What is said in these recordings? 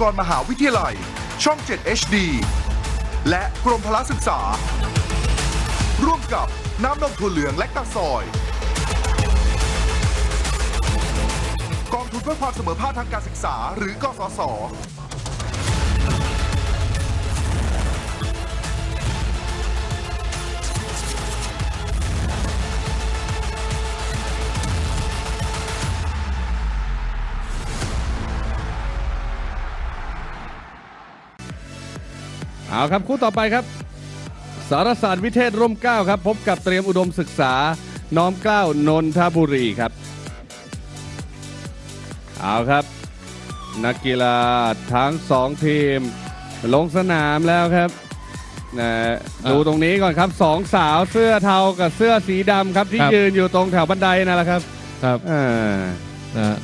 กรมหาวิทยาลัย ช่อง 7 HD และกรมพละศึกษา ร่วมกับน้ำนมถั่วเหลืองและตาซอย กองทุนเพื่อความเสมอภาคทางการศึกษาหรือกสศ เอาครับคู่ต่อไปครับ สารศาสตร์วิเทศร่มเกล้าครับ พบกับเตรียมอุดมศึกษาน้อมเกล้านนทบุรีครับ เอาครับ นักกีฬาทั้งสองทีม ลงสนามแล้วครับนะดูตรงนี้ก่อนครับสองสาวเสื้อเทากับเสื้อสีดำครับที่ครับ ยืนอยู่ตรงแถวบันไดนั่นแหละครับครับอ่า นะฮะ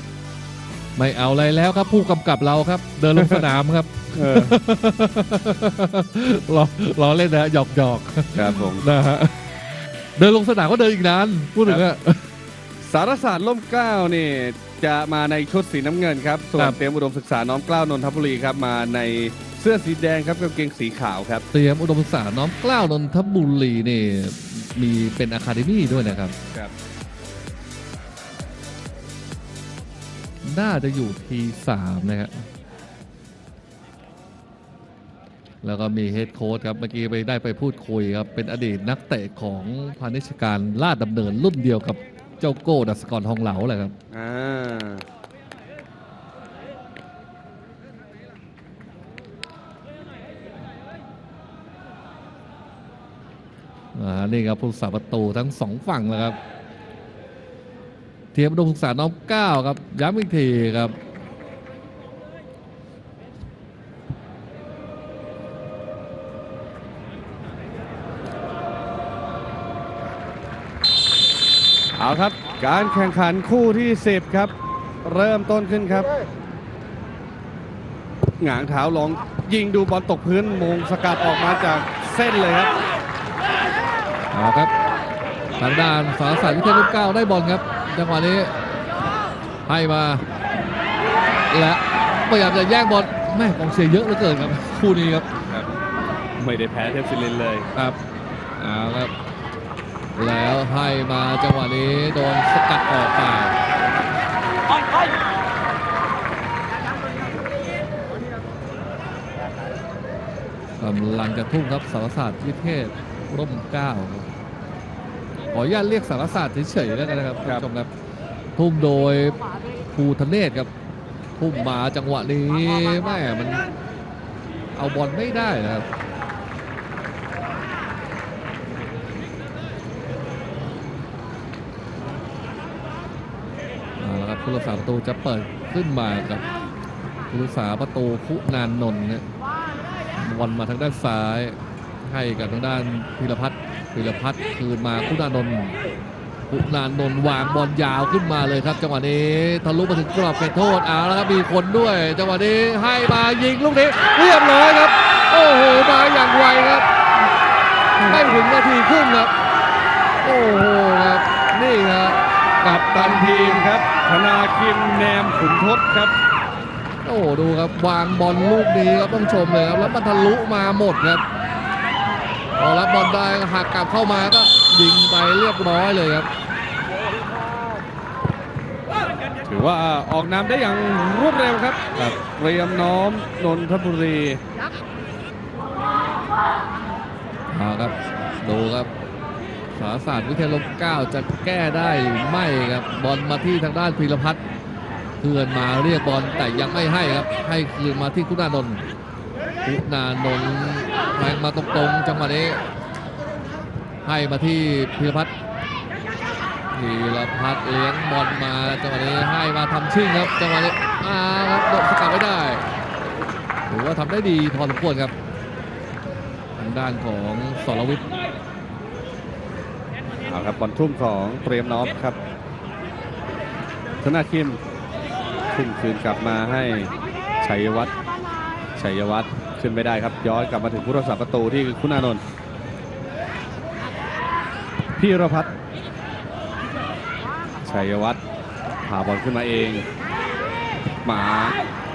ไม่เอาอะไรแล้วครับผู้กำกับเราครับ เดินลงสนามครับ เออรอรอเล่นนะหยอกหยอกครับผมๆนะฮะเดินลงสนามก็เดินอีกนานพูดถึงอะสารศาสตร์ล่มเกล้านี่จะมาในชุดสีน้ำเงินครับ ส่วคนรับเตรียมอุดมศึกษาน้อมเกล้านนทบุรีครับมาในเสื้อสีแดงครับกางเกงสีขาวครับ เตรียมอุดมศึกษาน้อมเกล้าวนนทบุรีนี่มีเป็นอะคาเดมี่ด้วยนะครับครับน่าจะอยู่ทีสามนะครับ แล้วก็มีเฮดโค้ชครับเมื่อกี้ไปได้ไปพูดคุยครับ เป็นอดีตนักเตะของพาณิชยการลาดดำเนินรุ่นเดียวกับเจ้าโก้ดัสกรทองเหลาแหละครับอ่าอ่านี่ครับผู้สาประตูทั้งสองฝั่งเลยครับ เทียมอุดมศึกษาน้อมเก้าครับ ย้ำอีกทีครับ เอาครับ การแข่งขันคู่ที่ 10 ครับ เริ่มต้นขึ้นครับหงางเท้าลองยิงดูบอลตกพื้นมงสกัดออกมาจากเส้นเลยครับเอาครับทางด้านสารสายวิเทยรุ่นเก้าได้บอลครับจังหวะนี้ให้มาและพยายามจะแย่งบอลแม่กองเชียร์เยอะเหลือเกินครับ คู่นี้ครับ ไม่ได้แพ้เทพศิรินทร์เลยครับเอาครับ แล้วให้มาจังหวะนี้โดนสกัดออกไปกำลังจะทุ่มครับสารศาสตร์วิเทศร่มเกล้าครับขออนุญาตเรียกสารศาสตร์เฉยๆแล้วกันนะครับครับณผู้ชมครับทุ่มโดยภูทะเนศครับ ทุ่มมาจังหวะนี้แม่มันเอาบอลไม่ได้นะครับ เอาละครับ ผู้รักษาประตูจะเปิดขึ้นมากับผู้รักษาประตูคุณานนนท์นะบอลมาทางด้านซ้าย ให้กับทางด้านพิรพัฒน์พิรพัฒน์คืนมาคุณานนท์คุณานนท์วางบอลยาวขึ้นมาเลยครับ จังหวะนี้ทะลุมาถึงกรอบเขตโทษเอาแล้วครับมีคนด้วย จังหวะนี้ให้มายิงลูกนี้เรียบร้อยครับ โอ้โหมาอย่างไวครับไม่ถึงนาทีครึ่งครับ โอ้โหครับนี่ครับกับตันทีมครับ ธนาคิมแนมขุนทศครับ โอ้ดูครับวางบอลลูกนี้ครับต้องชมเลยครับแล้วมันทะลุมาหมดครับพอรับบอลได้หักกลับเข้ามาก็ยิงไปเรียบร้อยเลยครับ ถือว่าออกนำได้อย่างรวดเร็วครับเตรียมน้อมนนทบุรีเอาครับ ดูครับ สารศาสตร์วิเทยลมเก้าจะแก้ได้หรือไม่ครับบอลมาที่ทางด้านพีรพัฒน์เพื่อนมาเรียกบอลแต่ยังไม่ให้ครับ ให้คืนมาที่คุณานนท์คุณานนท์แทงมาตรงๆจังหวะนี้ ให้มาที่พีรพัฒน์พีรพัฒน์เลี้ยงบอลมาจังหวะนี้ให้มาทำชิ่งครับจังหวะนี้อ้าครับโดนสกัดไม่ได้ถือว่าทำได้ดีพอสมควรครับทางด้านของสรวิทย์ เอาครับบอลทุ่มของเตรียมน้อมครับธนาคิมทุ่มคืนกลับมาให้ชัยวัฒน์ชัยวัฒน์ขึ้นไม่ได้ครับย้อนกลับมาถึงผู้รักษาประตูที่คุณอานนท์พี่รพัฒน์ชัยวัฒน์พาบอลขึ้นมาเองมา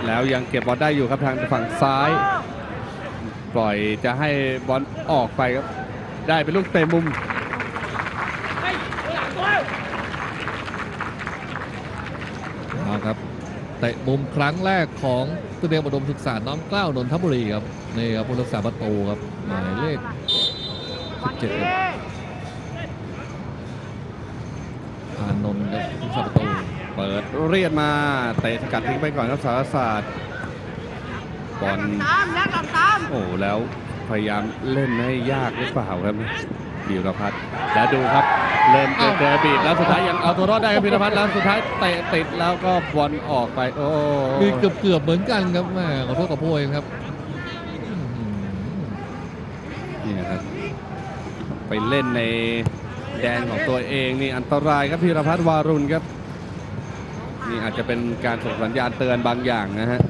แล้วยังเก็บบอลได้อยู่ครับทางฝั่งซ้าย ปล่อยจะให้บอลออกไปครับ ได้เป็นลูกเตะมุม เอาครับเตะมุมครั้งแรกของสเตเดียมอุดมศึกษาน้อมเกล้านนทบุรีครับนี่ครับผู้รักษาประตูครับหมายเลข17ครับอานนท์ครับผู้รักษาประตูเปิดเรียดมาเตะสกัดทิ้งไปก่อนครับสารศาสตร์บอลตามแล้วกลับตามโอ้แล้วพยายามเล่นให้ยากหรือเปล่าครับ บิวรพัฒน์แล้วดูครับ เริ่มเจอเจอบีบแล้วสุดท้ายยังเอาตัวรอดได้ครับพิรพัฒน์แล้วสุดท้ายเตะติดแล้วก็บอลออกไป โอ้มีเกือบเกือบๆเหมือนกันครับแม่ขอโทษกับพวกเองครับอื้อหือนี่นะครับ ไปเล่นในแดนของตัวเองนี่อันตรายครับพิรพัฒน์วารุณครับนี่อาจจะเป็นการส่งสัญญาณเตือนบางอย่างนะฮะ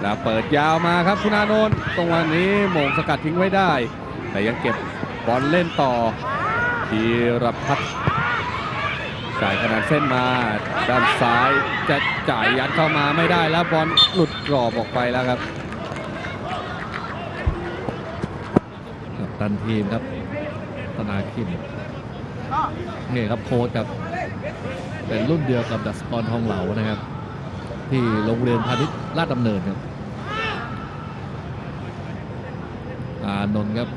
แล้วเปิดยาวมาครับคุณอานนท์ตรงวันนี้โมงสกัดทิ้งไว้ได้ แต่ยังเก็บ บอลเล่นต่อพีรพัฒน์จ่ายขนาดเส้นมา ด้านซ้ายจะจ่ายยัดเข้ามาไม่ได้แล้วบอลหลุดกรอบออกไปแล้วครับกัปตันทีมครับธนาคิมนี่ครับโค้ชครับ เป็นรุ่นเดียวกับดัสกรทองเหลานะครับ ที่โรงเรียนพาณิชย์ลาดดำเนินครับอานนท์ครับ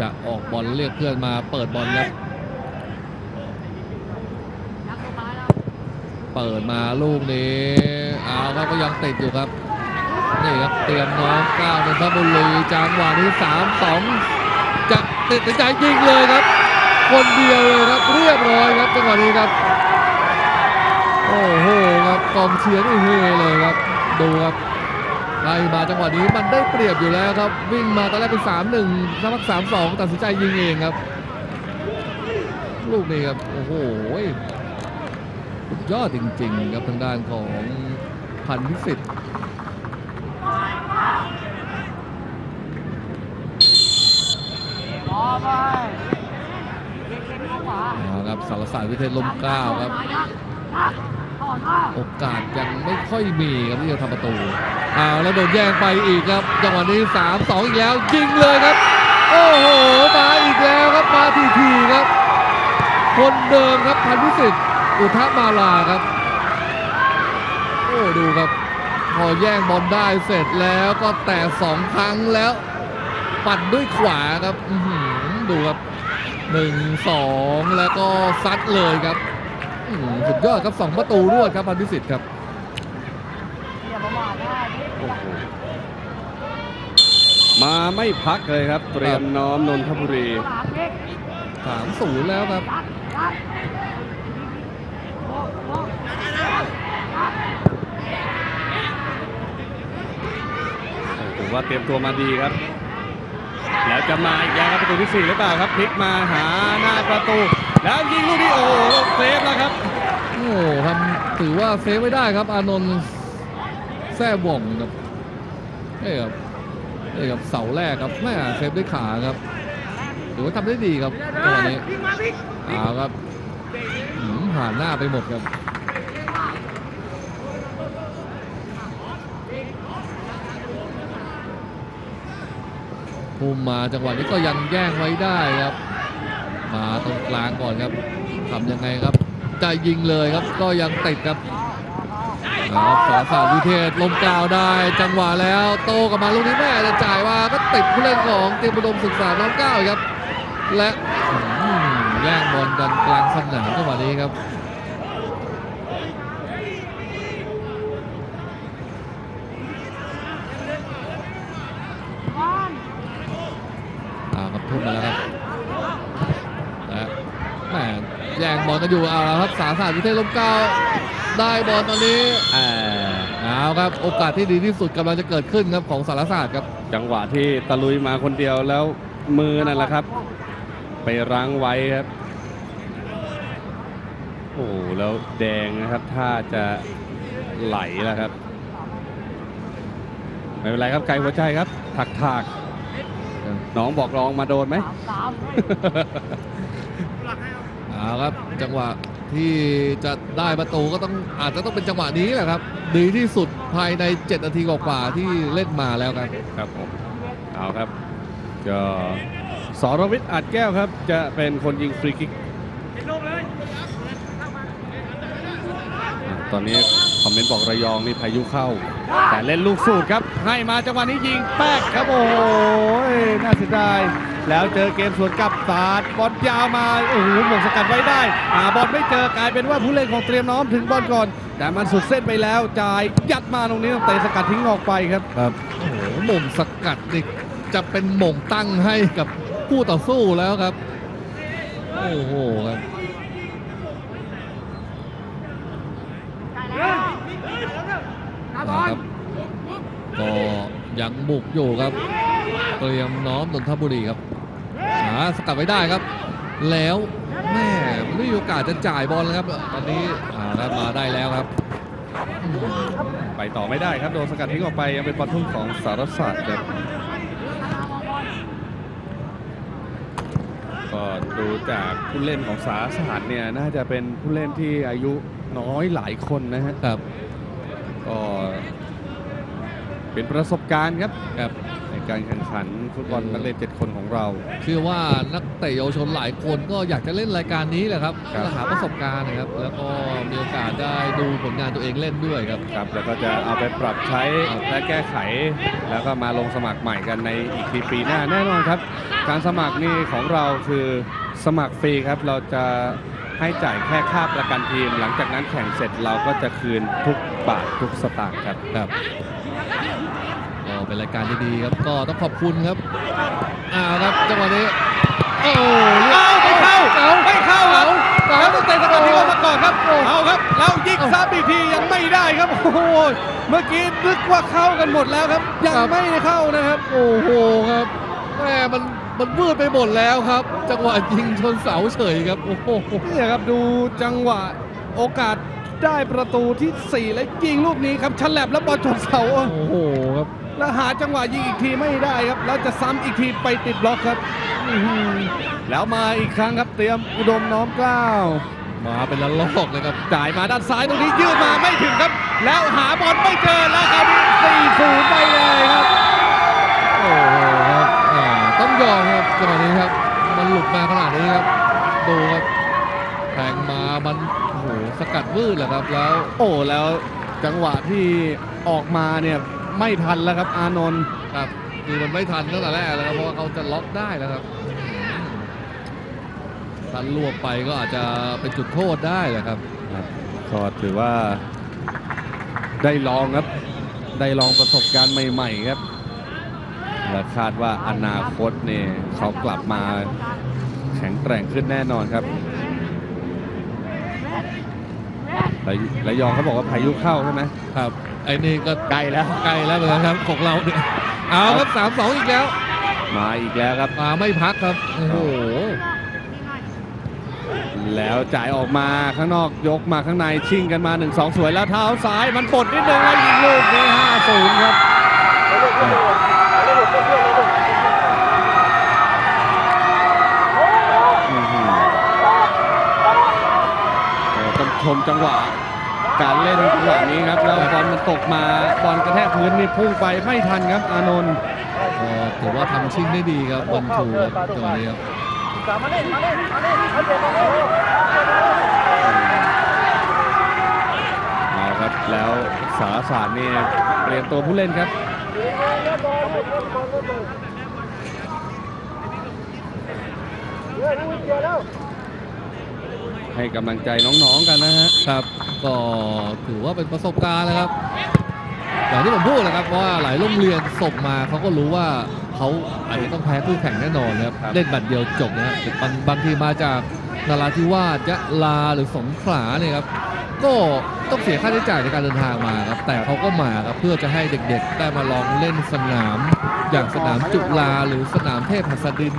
จะออกบอลเรียกเพื่อนมาเปิดบอลครับเปิดมาลูกนี้เอาครับก็ยังติดอยู่ครับ นี่ครับเตรียมน้องก้าวนนทบุรีจังหวะนี้สามสองจะติดใจยิงเลยครับ คนเดียวเลยครับเรียบร้อยครับจังหวะนี้ครับโอ้โหครับกองเชียร์นี่เฮเลยครับ ดูครับ ไล่มาจังหวะนี้มันได้เปรียบอยู่แล้วครับ วิ่งมาตอนแรกเป็นสามหนึ่งสักพักสามสองตัดสินใจยิงเองครับ ลูกนี้ครับ โอ้โหยอดจริงๆครับทางด้านของพันธุ์พิสิทธิ์พอไปเข็นเข้าขวาเอาครับสารศาสตร์วิเทศลมเกล้าครับ โอกาสยังไม่ค่อยมีครับที่จะทำประตูอ้าวแล้วโดนแย่งไปอีกครับ จังหวะนี้3 2อีกแล้วยิงเลยครับ โอ้โหมาอีกแล้วครับมาทีทีครับ คนเดิมครับพันธุสิทธิ์อุทะมาลาครับโอ้ดูครับ พอแย่งบอลได้เสร็จแล้วก็แตะสองครั้งแล้วปัดด้วยขวาครับดูครับหนึ่งสองแล้วก็ซัดเลยครับ สุดยอดครับสองประตูรวดครับพันธุ์พิสิทธิ์ครับอย่าประมาทได้โอ้โหมาไม่พักเลยครับ เตรียมน้อมนนทบุรีหางเล็กสามศูนย์แล้วครับยัดยัดโอ้โหถือว่าเตรียมตัวมาดีครับ แล้วจะมาอีกแล้วครับประตูที่สี่หรือเปล่าครับพลิกมาหาหน้าประตู แล้วยิงลูกนี้โอ้โหเซฟแล้วครับ โอ้โหทำถือว่าเซฟไม่ได้ครับ อานนท์แซ่บ่องครับนี่ครับนี่ครับเสาแรกครับแม่เซฟด้วยขาครับถือว่าทำได้ดีครับจังหวะนี้วิ่งมาวิ่งเอาครับหืมผ่านหน้าไปหมดครับพุ่มมาจังหวะนี้ก็ยังแย่งไว้ได้ครับ มาตรงกลางก่อนครับทำยังไงครับจะยิงเลยครับก็ยังติดครับครับสารศาสตร์วิเทศลมกล่าวได้จังหวะแล้วโตกลับมาลูกนี้แม่จะจ่ายมาก็ติดผู้เล่นของเตรียมอุดมศึกษาน้องเก้าครับ และแย่งบอลกันกลางสนามจังหวะนี้ครับ ก้อน อ่าครับทุ่มมาแล้วครับและ แหมแย่งบอลกันอยู่เอาละครับสารศาสตร์วิเทศลมเกล้าได้บอลตอนนี้อ่าเอาครับโอกาสที่ดีที่สุดกำลังจะเกิดขึ้นครับของสารศาสตร์ครับ จังหวะที่ตะลุยมาคนเดียวแล้วมือนั่นแหละครับ ไปรั้งไว้ครับโอ้โหแล้วแดงนะครับถ้าจะไหลแล้วครับไม่เป็นไรครับไกลหัวใจครับถักถากๆน้องบอกลองมาโดนไหมสามสาม เอาครับจังหวะที่จะได้ประตูก็ต้องอาจจะต้องเป็นจังหวะนี้แหละครับ ดีที่สุดภายใน 7 นาทีกว่าๆที่เล่นมาแล้วครับครับผมเอาครับก็สรวิทย์อัดแก้วครับ จะเป็นคนยิงฟรีคิกอะตอนนี้คอมเมนต์บอกระยองนี่พายุเข้า แต่เล่นลูกสูตรครับ ให้มาจังหวะนี้ยิงแป๊กครับโอ้โหน่าเสียดาย แล้วเจอเกมสวนกลับสาดบอลยาวมาโอ้โหหม่งสกัดไว้ได้หาบอลไม่เจอกลายเป็นว่าผู้เล่นของเตรียมน้อมถึงบอลก่อน แต่มันสุดเส้นไปแล้วจ่ายยัดมาตรงนี้ต้องเตะสกัดทิ้งออกไปครับครับโอ้โหหม่งสกัดนี่จะเป็นหม่งตั้งให้กับผู้ต่อสู้แล้วครับโอ้โหครับนะครับก็ยังบุกอยู่ครับ เตรียมน้อมนนทบุรีครับหา สกัดไว้ได้ครับ แล้วแม่ไม่มีโอกาสจะจ่ายบอลแล้วครับ ตอนนี้อ่าครับมาได้แล้วครับอืมไปต่อไม่ได้ครับโดนสกัดทิ้งออกไปยังเป็นบอลทุ่มของสารศาสตร์ครับก็ดูจากผู้เล่นของสารศาสตร์เนี่ยน่าจะเป็นผู้เล่นที่อายุน้อยหลายคนนะฮะครับก็เป็นประสบการณ์ครับครับใน การแข่งขันฟุตบอลนักเรียนเจ็ดคนของเรา เชื่อว่านักเตะเยาวชนหลายคนก็อยากจะเล่นรายการนี้แหละครับครับเพื่อหาประสบการณ์นะครับ แล้วก็มีโอกาสได้ดูผลงานตัวเองเล่นด้วยครับครับ แล้วก็จะเอาไปปรับใช้และแก้ไข แล้วก็มาลงสมัครใหม่กันในอีกทีปีหน้าแน่นอนครับ การสมัครนี่ของเราคือสมัครฟรีครับเราจะให้จ่ายแค่ค่าประกันทีม หลังจากนั้นแข่งเสร็จเราก็จะคืนทุกบาททุกสตางค์ครับครับก็ เป็นรายการดีๆครับก็ต้องขอบคุณครับอ่าครับจังหวะนี้โอ้เรียบเอาไม่เข้าเอาไม่เข้าครับเอาแล้วต้องเตะสกัดทิ้งออกมาก่อนครับเอาครับแล้วยิงซ้ำอีกทียังไม่ได้ครับโอ้โหเมื่อกี้นึกว่าเข้ากันหมดแล้วครับ ยังไม่ได้เข้านะครับ โอ้โหครับแม่มันมันวืดไปหมดแล้วครับ จังหวะยิงชนเสาเฉยครับโอ้โหเนี่ยครับดูจังหวะโอกาสได้ประตูทีสี่ 4 และยิงลูกนี้ครับฉลับแล้วบอลชนเสา โอ้โหครับ แล้วหาจังหวะยิงอีกทีไม่ได้ครับ แล้วจะซ้ำอีกทีไปติดบล็อกครับอื้อหือแล้วมาอีกครั้งครับเตรียมอุดมน้อมเกล้าวมาเป็นละลอกเลยครับจ่ายมาด้านซ้ายตรงนี้ยืดมาไม่ถึงครับ แล้วหาบอลไม่เจอแล้วครับสี่ศูนย์ไปเลยครับโอ้โหครับอ่าต้องยอมครับจังหวะนี้ครับ มันหลุดมาขนาดนี้ครับดูครับแทงมามันโอ้โหสกัดวืดแหละครับแล้ว โอ้แล้วจังหวะที่ออกมาเนี่ย ไม่ทันแล้วครับ อานนท์ครับคือมันไม่ทันตั้งแต่แรกแล้วครับเพราะว่าเขาจะล็อกได้แล้วครับถ้าลวกไปก็อาจจะเป็นจุดโทษได้แหละครับก็ถือว่าได้ลองครับ ได้ลองประสบการณ์ใหม่ๆครับ และคาดว่าอนาคตเนี่ยเขากลับมาแข็งแกร่งขึ้นแน่นอนครับระระยองเขาบอกว่าพายุเข้าใช่ไหมครับ ไอ้นี่ก็ใกล้แล้วใกล้แล้วเหมือนกันครับของเราเนี่ยเอาครับสามสองอีกแล้ว มาอีกแล้วครับ มาไม่พักครับ โอ้โห แล้วจ่ายออกมาข้างนอกยกมาข้างในชิ่งกันมา 1-2 สวยแล้วเท้าซ้ายมันปลดนิดนึงแล้วยิงลูกนี้5-0ครับอื้อหือโอ้ต้องชมจังหวะ การเล่นจังหวะนี้ครับแล้วบอลมันตกมาบอลกระแทกพื้นนี่พุ่งไปไม่ทันครับอานนท์ก็ถือว่าทำชิ่งได้ดีครับวันทูครับจังหวะนี้ครับเอาครับแล้วสารศาสตร์นี่เปลี่ยนตัวผู้เล่นครับให้กำลังใจน้องๆกันนะฮะครับ ก็ถือว่าเป็นประสบการณ์นะครับ อย่างที่ผมพูดนะครับว่าหลายโรงเรียนส่งมาเขาก็รู้ว่าเขาอาจจะต้องแพ้คู่แข่งแน่นอนนะครับครับเล่นบัตรเดียวจบนะครับบางบางทีมาจากนราธิวาสยะลาหรือสงขลาเนี่ยครับก็ต้องเสียค่าใช้จ่ายในการเดินทางมาครับแต่เขาก็มาครับเพื่อจะให้เด็กๆ ได้มาลองเล่นสนาม อย่างสนามจุฬาหรือสนามเทพหัสดิน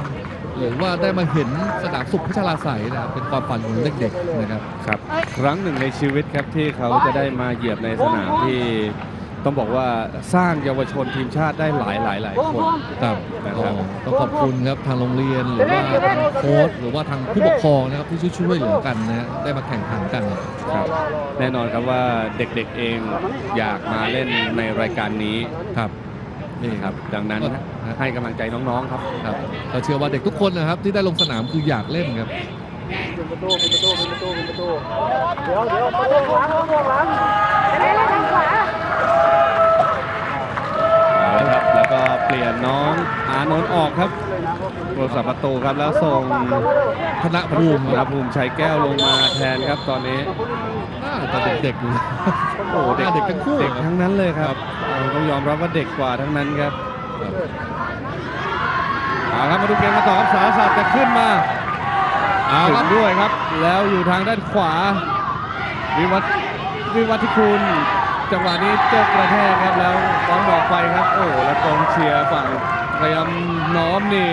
หรือว่าได้มาเห็นสนามสุขพัชราไสยนะครับเป็นความฝันของเด็กๆนะครับ ครับ ครั้งหนึ่งในชีวิตครับที่เขาจะได้มาเหยียบในสนามที่ต้องบอกว่าสร้างเยาวชนทีมชาติได้หลายหลายหลายคนครับนะครับต้องขอบคุณครับทางโรงเรียนหรือว่าทางโค้ชหรือว่าทางผู้ปกครองนะครับที่ช่วยๆเหลือกันนะฮะได้มาแข่งขันกันครับ แน่นอนครับว่าเด็กๆเองอยากมาเล่นในรายการนี้ครับนี่นี่คครัรับบดังนั้น ให้กำลังใจน้องๆครับครับเราเชื่อว่าเด็กทุกคนนะครับ ที่ได้ลงสนามคืออยากเล่นครับเป็นประตูเป็นประตูเป็นประตูเป็นประตูเดี๋ยวเดี๋ยวประตูหลังประตูหลังเดี๋ยวทางขวาเอาละครับแล้วก็เปลี่ยนน้องอานนท์ออกครับโทรศัพท์ประตูครับแล้วส่งธนภูมิธคนรับภูมิชัยแก้วลงมาแทนครับตอนนี้น่าจะเด็กๆอยู่นะโอ้โหหน้าเด็กทั้งคู่เด็กครับทั้งนั้นเลยครับโอ้ต้องยอมรับว่าเด็กกว่าทั้งนั้นครับ เอาครับมาดูเกมกันต่อครับสารศาสตร์จะขึ้นมาเอาถึครังบด้วยครับ แล้วอยู่ทางด้านขวา วิวัฒน์วิวัฒน์คุณจังหวะนี้เจอกระแทกครับแล้วบอลบอกไปครับ โอ้แล้วกองเชียร์ฝั่งพยายามน้อมนี่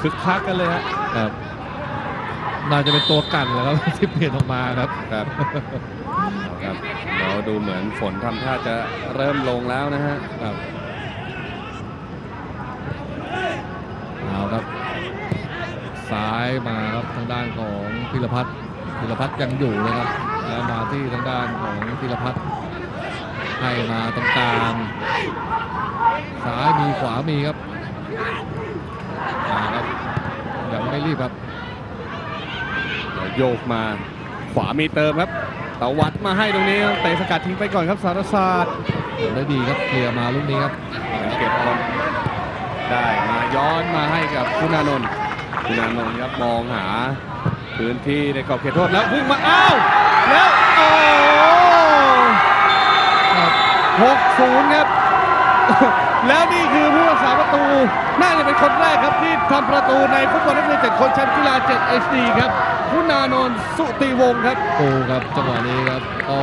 คึกคักกันเลยฮะครับน่าจะเป็นตัวกันแล้วครับที่เปลี่ยนออกมาครับครับครับเดี๋ยวดูเหมือนฝนทำท่าจะเริ่มลงแล้วนะฮะครับเอาครับ ซ้ายมาครับทางด้านของพิรพัฒน์พิรพัฒน์ยังอยู่นะครับแล้วมาที่ทางด้านของพิรพัฒน์ให้มาตรงกลางซ้ายมีขวามีครับมาครับยังไม่รีบครับเดี๋ยวโยกมาขวามีเติมครับตะวัดมาให้ตรงนี้เตะสกัดทิ้งไปก่อนครับสารศาสตร์ได้ดีครับเคลียร์มาลูกนี้ครับเก็บบอลได้มาย้อนมาให้กับคุณานนท์ คุณานนท์ครับมองหาพื้นที่ในกรอบเขตโทษแล้วพุ่งมาอ้าวแล้วโอ้ครับหกศูนย์ครับ แล้วนี่คือผู้รักษาประตู น่าจะเป็นคนแรกครับที่ทำประตูในฟุตบอลนักเรียนเจ็ดคนแชมป์กีฬา7 HD ครับคุณานนท์สุติวงศ์ครับโอ้ครับจังหวะนี้ครับก็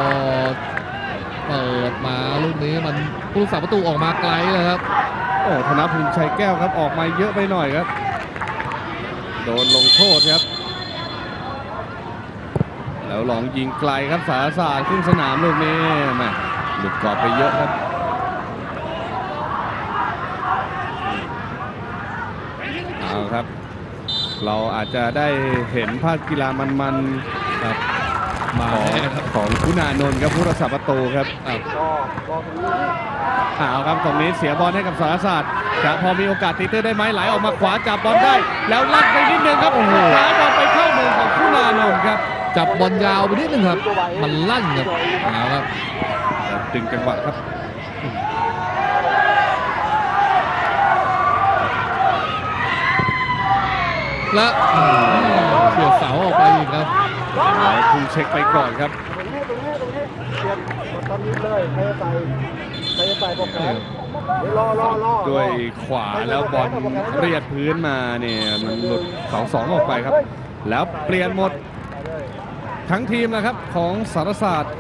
เปิดมาลูกนี้มันผู้รักษาประตูออกมาไกลเลยครับโอ้ธนภูมิชัยแก้วครับออกมาเยอะไปหน่อยครับ โดนลงโทษครับ แล้วลองยิงไกลครับสารศาสตร์ขึ้นสนามลูกนี้แม่หลุดกรอบไปเยอะครับเอาครับ เราอาจจะได้เห็นภาพกีฬามันๆ มาของแน่ครับของคุณานนท์ครับผู้รักษาประตูครับครับรอรอตรงนี้เอาครับตรงนี้เสียบอลให้กับสารศาสตร์จะพอมีโอกาสตีตื้นได้ไหมไหลออกมาขวาจับบอลได้ แล้วลั่นไปนิดนึงครับโอ้โหท้ายบอลไปเข้ามือของคุณานนท์ครับจับบอลยาวไปนิดนึงครับ มันลั่นครับเอาครับแล้วดึงจังหวะครับและเฉียดเสาออกไปอีกครับ แล้วพุ่งเช็คไปก่อนครับตรงนี้ตรงนี้ตรงนี้เปลี่ยนตอนนี้เลยใครจะใส่ใครจะใส่บอกแขนเดี๋ยวรอรอรอด้วยขวาแล้วบอลเรียดพื้นมาเนี่ยมันหลุดเสาสองออกไปครับ แล้วเปลี่ยนหมดทั้งทีมนะครับของสารศาสตร์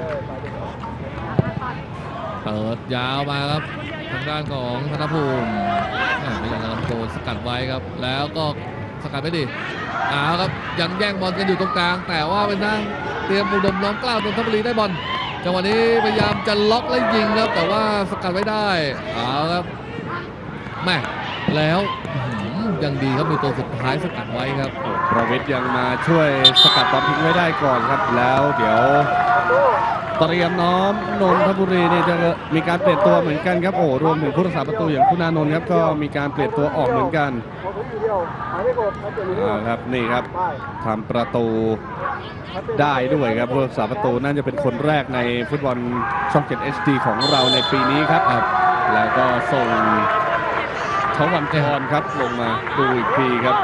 เปิดยาวมาครับทางด้านของธนภูมิอ่าพยายามจะลำโดนสกัดไว้ครับ แล้วก็ สกัดไม่ดีเอาครับยังแย่งบอลกันอยู่ตรงกลาง แต่ว่าเป็นทางเตรียมอุดมน้อมกล้าวนนทบุรีได้บอลจังหวะนี้พยายามจะล็อกและยิงครับ แต่ว่าสกัดไว้ได้เอาครับแม่แล้วยังดีครับมีตัวสุดท้ายสกัดไว้ครับประวิทย์ยังมาช่วยสกัดบอลทิ้งไว้ได้ก่อนครับ แล้วเดี๋ยว เตรียมน้อมนนทบุรีเนี่ยจะมีการเปลี่ยนตัวเหมือนกันครับโอ้รวมถึงผู้รักษาประตูอย่างคุณานนท์ครับก็มีการเปลี่ยนตัวออกเหมือนกันพอผมอยู่เดียวหายไม่กดใครเปลี่ยนอยู่เดียวอ่าครับนี่ครับไปทำประตูได้ด้วยครับผู้รักษาประตูน่าจะเป็นคนแรกในฟุตบอลช่อง7 HD ของเราในปีนี้ครับ แล้วก็ส่งทวันพรครับลงมาดูอีกทีครับ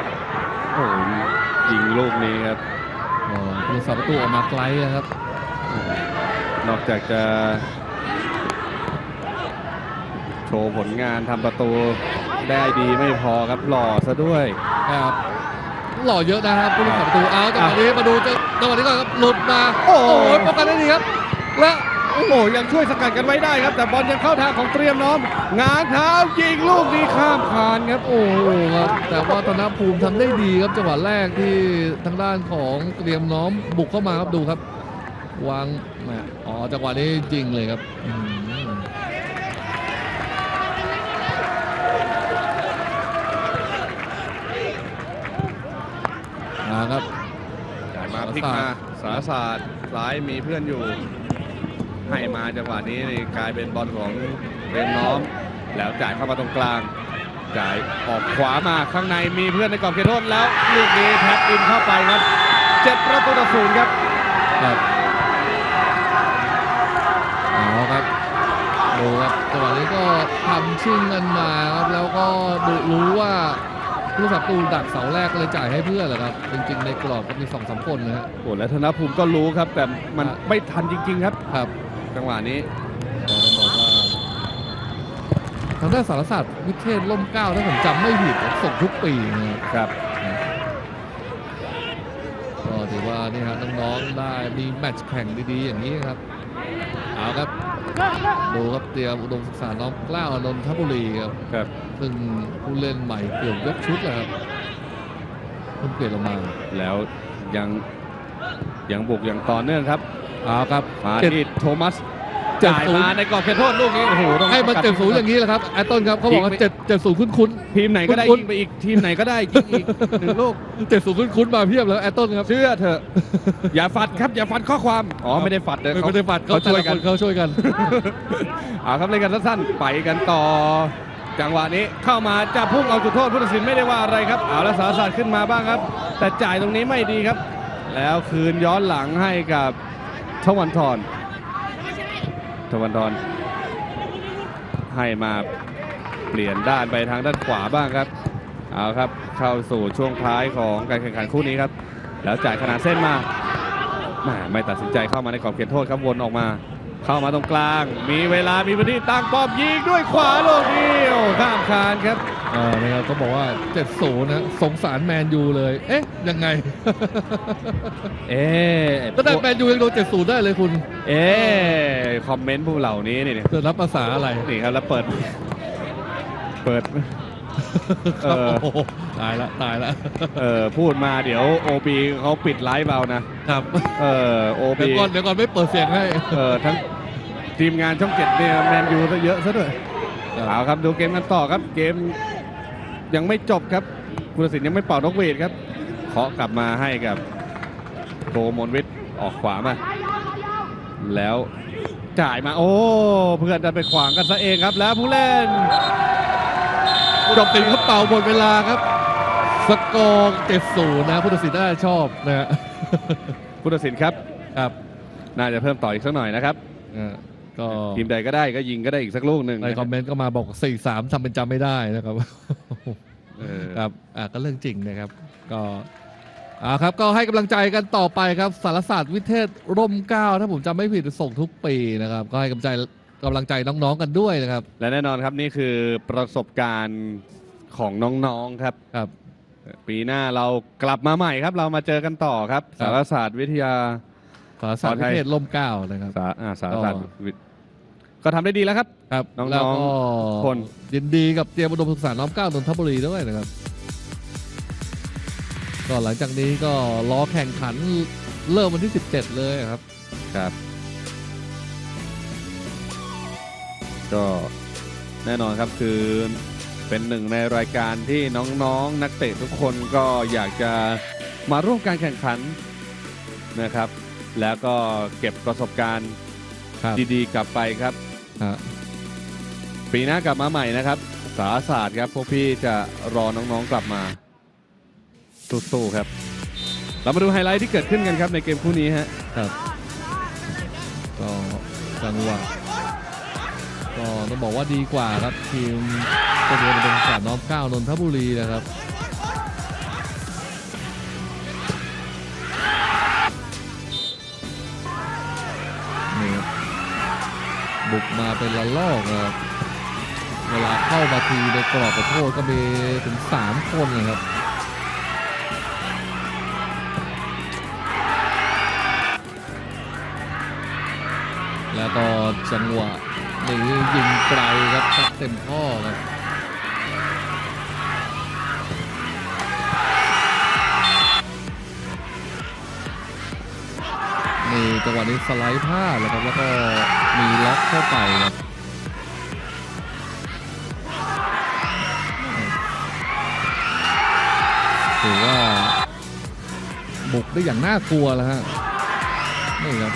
โอ้ยยิงลูกนี้ครับอ๋อผู้รักษาประตูออกมาไกลอะครับ นอกจากจะโชว์ผลงานทำประตูได้ดีไม่พอครับหล่อซะด้วยครับหล่อเยอะนะครับผู้รักษาประตูเอาจังหวะนี้มาดูจังหวะนี้ก่อนครับหลุดมา โอ้โอ้ยป้องกันได้ดีครับ และโอ้โหยังช่วยสกัดกันไว้ได้ครับ แต่บอลยังเข้าทางของเตรียมน้อมงานเท้ายิงลูกนี้ข้ามคานครับโอ้โหครับแต่ว่าธนภูมิทำได้ดีครับจังหวะแรกที่ทางด้านของเตรียมน้อมบุกเข้ามาครับดูครับ วางอ๋อจังหวะนี้จริงเลยครับมาครับมาพลิกมาสารศาสตร์ซ้ายมีเพื่อนอยู่ ให้มาจังหวะนี้นี่กลายเป็นบอลของเรนน้อม แล้วจ่ายเข้ามาตรงกลาง จ่ายออกขวามาข้างในมีเพื่อนในกรอบเขตโทษแล้วลูกนี้แท็คอินเข้าไปครับเจ็ดประตูต่อศูนย์ครับ ก็ทำชิงกันมาครับแล้วก็ดูรู้ว่าผู้สับตูดักเสาแรกก็เลยจ่ายให้เพื่อนแหละครับจริงๆในกรอบก็มีสองสามคนนะฮะโอ้และธนภูมิก็รู้ครับ แต่มันครับไม่ทันจริง ๆ ครับครับจังหวะนี้ก็ต้องบอกว่าทางด้านสารศาสตร์วิเทศล่มเกล้าถ้าผมจำไม่ผิดส่งทุกปีนะครับครับก็ถือว่านี่ฮะน้องๆได้มีแมตช์แข่งดีๆอย่างนี้ครับเอาครับ ดูครับเตรียมอุดมศึกษาน้องเกล้านนทบุรีครับครับซึ่งผู้เล่นใหม่เกือบยกชุดเลยครับเพิ่งเปลี่ยนลงมา แล้วยังยังบุกอย่างต่อเนื่องครับเอาครับมาเจ็ดที่โทมัสเจ็ดจ่ายศูนย์มาในกรอบเขตโทษลูกนี้โอ้โหต้องให้มันกัเจ็ดศูนย์อย่างนี้แหละครับแอตตันครับเขาบอกว่าเจ็ดเจ็ดศูนย์คุ้นทีมไหนก็ได้คุณยิงไปอีกทีมไหนก็ได้ยิงอีกหนึ่งลูกๆเจ็ดศูนย์คุ้นๆมาเพียบแล้วแอตตันครับเชื่อเถอะอย่าฝัดครับอย่าฝัดข้อความอ๋อไม่ได้ฝัดเลยไม่ได้ปัดเขาเขาช่วยกันเขาช่วยกันเอาครับเล่นกันสั้นๆไปกันต่อจังหวะนี้เข้ามาจะพุ่งเอาจุดโทษผู้ตัดสินไม่ได้ว่าอะไรครับเอาแล้วสารศาสตร์ขึ้นมาบ้างครับ แต่จ่ายตรงนี้ไม่ดีครับ แล้วคืนย้อนหลังให้กับทวันทร ทวันทรให้มาเปลี่ยนด้านไปทางด้านขวาบ้างครับเอาครับเข้าสู่ช่วงท้ายของการแข่งขันคู่นี้ครับ แล้วจ่ายขนาดเส้นมาม่ไม่ตัดสินใจเข้ามาในกรอบเขตโทษครับวนออกมา เข้ามาตรงกลาง มีเวลามีพื้นที่ตั้งป้อมยิงด้วยขวาโลกเดียวข้ามคานครับเออนะครับก็บอกว่าเจ็ดศูนย์นะ สงสารแมนยูเลย เอ๊ะ ยังไง เอ๊ะก็แต่แมนยูยังโดนเจ็ดศูนย์ได้เลยคุณ เอ๊ะคอมเมนต์ผู้เหล่านี้นี่จะรับภาษาอะไร นี่ครับแล้วเปิด เปิดเออโอ้โหตายละตายละเออพูดมาเดี๋ยวโอบีเขาปิดไลฟ์เอานะครับเออโอเดี๋ยบีวก่อนเดี๋ยวก่อนไม่เปิดเสียงให้เออทั้งทีมงานช่องเจ็ดเนี่ยแมนยูซะเยอะซะด้วยเอาครับดูเกมกันต่อครับเกมยังไม่จบครับคุณตัดสินยังไม่เป่านกหวีดครับ เคาะกลับมาให้กับโกมลวิทย์ออกขวามา แล้วจ่ายมาโอ้ เพื่อนดันไปขวางกันซะเองครับ แล้วผู้เล่นจบตินเขาเป่าหมดเวลาครับ สกอร์เจ็ดศูนย์นะผู้ตัดสินน่าจะชอบนะฮะผู้ตัดสินครับครับ น่าจะเพิ่มต่ออีกสักหน่อยนะครับเออก็ทีมใดก็ได้ก็ยิงก็ได้อีกสักลูกหนึ่งในคอมเมนต์ก็มาบอกสี่สามทำเป็นจำไม่ได้นะครับ เออ ครับอ่าก็เรื่องจริงนะครับ ก็ อ่าครับก็ให้กำลังใจกันต่อไปครับสารศาสตร์วิเทศร่มเกล้าถ้าผมจำไม่ผิดส่งทุกปีนะครับ ก็ให้กำลังใจกำลังใจน้องๆกันด้วยนะครับและแน่นอนครับนี่คือประสบการณ์ของน้องๆครับ ครับ ปีหน้าเรากลับมาใหม่ครับ เรามาเจอกันต่อครับ ครับ สารศาสตร์วิทยา สารศาสตร์ขอไทวิยเทศร่มเกล้านะครับ สาอ่าสารศาสตร์ก็วิทก็ทำได้ดีแล้วครับ ครับน้องๆแล้วก็คน ยินดีกับเตรียมอุดมศึกษาน้อมเกล้านนทบุรีด้วยนะครับ ก็หลังจากนี้ก็รอแข่งขันเริ่มวันที่ 17 เลยครับ ครับ ก็แน่นอนครับคือเป็นหนึ่งในรายการที่น้องๆนักเตะทุกคนก็อยากจะมาร่วมการแข่งขันนะครับ แล้วก็เก็บประสบการณ์ครับดีๆ กลับไปครับฮะปีหน้ากลับมาใหม่นะครับ สารศาสตร์ครับพวกพี่จะรอน้องๆกลับมา สู้ๆครับ เรามาดูไฮไลท์ที่เกิดขึ้นกันครับในเกมคู่นี้ฮะครับก็จังหวะก็ต้องบอกว่าดีกว่าครับทีมกระเด็นเป็นสามน้อมเก้านนทบุรีนะครับนี่ครับบุกมาเป็นละลอกนะครับเวลาเข้ามาทีในกรอบขอโทษก็มีถึง 3 คนนะครับ แล้วก็จังหวะนี้ยิงไกลครับซัดเต็มข้อครับนี่จังหวะนี้สไลด์พลาแล้วครับแล้วก็มีล็อกเข้าไปครับถือว่าบุกได้อย่างน่ากลัวแล้วฮะนี่ครับ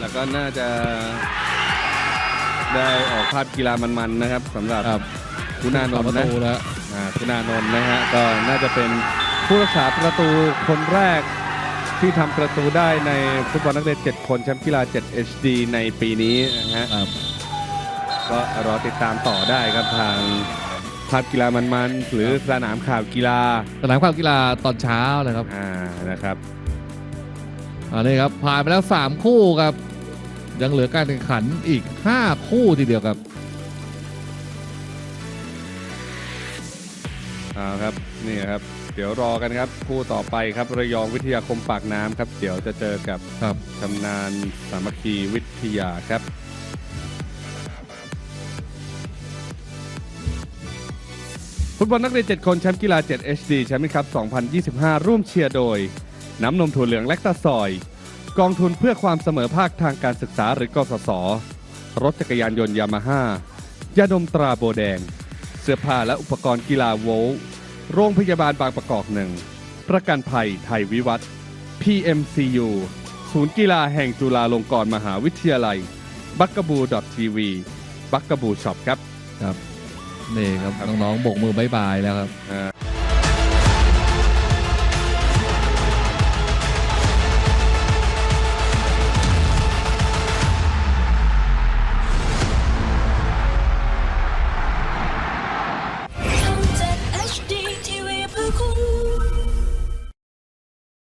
แล้วก็น่าจะได้ออกภาพกีฬามันๆนะครับสำหรับครับคุณานนประท์นะตูแล้วอ่าคุณานนท์นะฮะก็น่าจะเป็นผู้รักษาประตูคนแรกที่ทำประตูได้ในฟุตบอลนักเรียน7คนแชมป์กีฬา 7 HD ในปีนี้นะฮะ ครับ ก็รอติดตามต่อได้ครับทางภาพกีฬามันๆ หรือสนามข่าวกีฬาสนามความกีฬาตอนเช้าเลยครับอ่านะครับ อันนี้ครับผ่านไปแล้ว 3 คู่ครับ ยังเหลือการแข่งขันอีก 5 คู่ทีเดียวครับเอาครับนี่ครับ เดี๋ยวรอกันครับคู่ต่อไปครับระยองวิทยาคมปากน้ำครับ เดี๋ยวจะเจอกับครับชำนาญสามัคคีวิทยาครับฟุตบอลนักเรียน7คนแชมป์กีฬา 7 HD แชมป์ครับ2025 ร่วมเชียร์โดย น้ำนมถั่วเหลืองแลคตาซอย กองทุนเพื่อความเสมอภาคทางการศึกษาหรือกสศรถจักรยานยนต์ยามาฮ่ายาดมตราโบแดง เสื้อผ้าและอุปกรณ์กีฬาโวลต์โรงพยาบาลบางประกอบหนึ่ง ประกันภัยไทยวิวัฒน์ PMCU ศูนย์กีฬาแห่งจุฬาลงกรณ์มหาวิทยาลัย b u g a b o o TV b u g a b o o Shop ครับ ครับ นี่ครับ น้องๆโบกมือบายบายแล้วครับอ่า